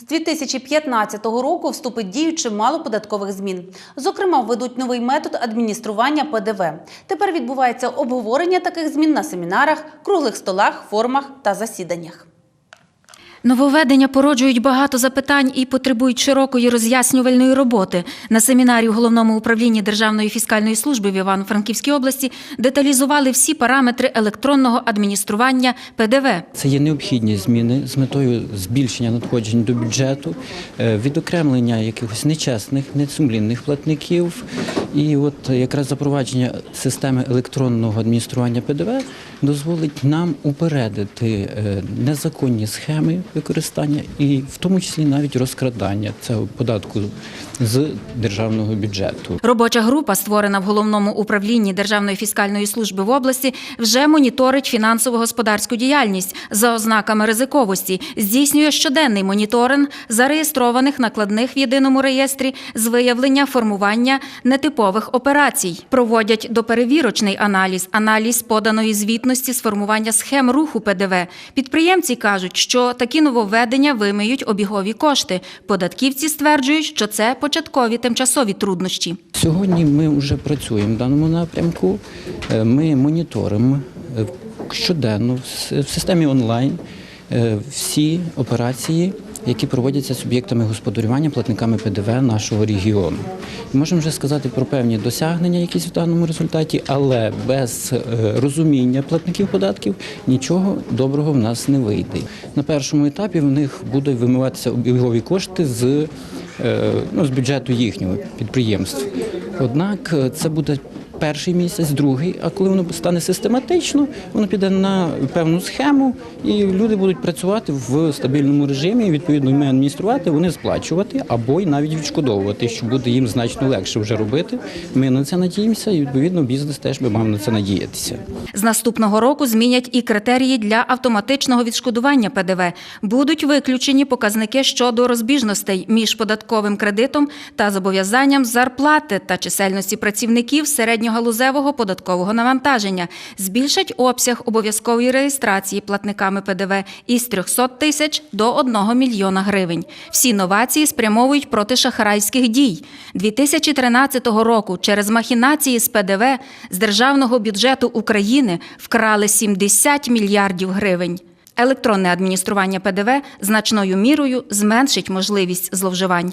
З 2015 року вступить дію чимало податкових змін. Зокрема, введуть новий метод адміністрування ПДВ. Тепер відбувається обговорення таких змін на семінарах, круглих столах, форумах та засіданнях. Нововведення породжують багато запитань і потребують широкої роз'яснювальної роботи. На семінарі у головному управлінні Державної фіскальної служби в Івано-Франківській області деталізували всі параметри електронного адміністрування ПДВ. Це є необхідні зміни з метою збільшення надходжень до бюджету, е, відокремлення якихось нечесних, несумлінних платників. І от якраз запровадження системи електронного адміністрування ПДВ дозволить нам упередити е, незаконні схеми використання і в тому числі навіть розкрадання цього податку з державного бюджету. Робоча група, створена в головному управлінні Державної фіскальної служби в області, вже моніторить фінансово-господарську діяльність за ознаками ризиковості, здійснює щоденний моніторинг зареєстрованих накладних в єдиному реєстрі з виявлення формування нетипових операцій. Проводять доперевірочний аналіз, аналіз поданої звітності з формування схем руху ПДВ. Підприємці кажуть, що такі нововведення вимиють обігові кошти. Податківці стверджують, що це початкові тимчасові труднощі. Сьогодні ми вже працюємо в даному напрямку. Е, Ми моніторимо е, щоденно в системі онлайн е, всі операції, які проводяться суб'єктами господарювання, платниками ПДВ нашого регіону. Можемо вже сказати про певні досягнення, якісь в даному результаті, але без е, розуміння платників податків нічого доброго в нас не вийде. На першому етапі в них будуть вимиватися обігові кошти з е, ну, з бюджету їхнього підприємства. Однак е, це буде перший місяць, другий, а коли воно стане систематично, воно піде на певну схему, і люди будуть працювати в стабільному режимі. Відповідно, ми адмініструвати, вони сплачувати або й навіть відшкодовувати, що буде їм значно легше вже робити. Ми на це надіємося, і відповідно бізнес теж би мав на це надіятися. З наступного року змінять і критерії для автоматичного відшкодування ПДВ. Будуть виключені показники щодо розбіжностей між податковим кредитом та зобов'язанням зарплати та чисельності працівників середньогалузевого податкового навантаження. Збільшать обсяг обов'язкової реєстрації платниками ПДВ із 300 тисяч до 1 мільйона гривень. Всі новації спрямовують проти шахрайських дій. 2013 року через махінації з ПДВ з державного бюджету України вкрали 70 мільярдів гривень. Електронне адміністрування ПДВ значною мірою зменшить можливість зловживань.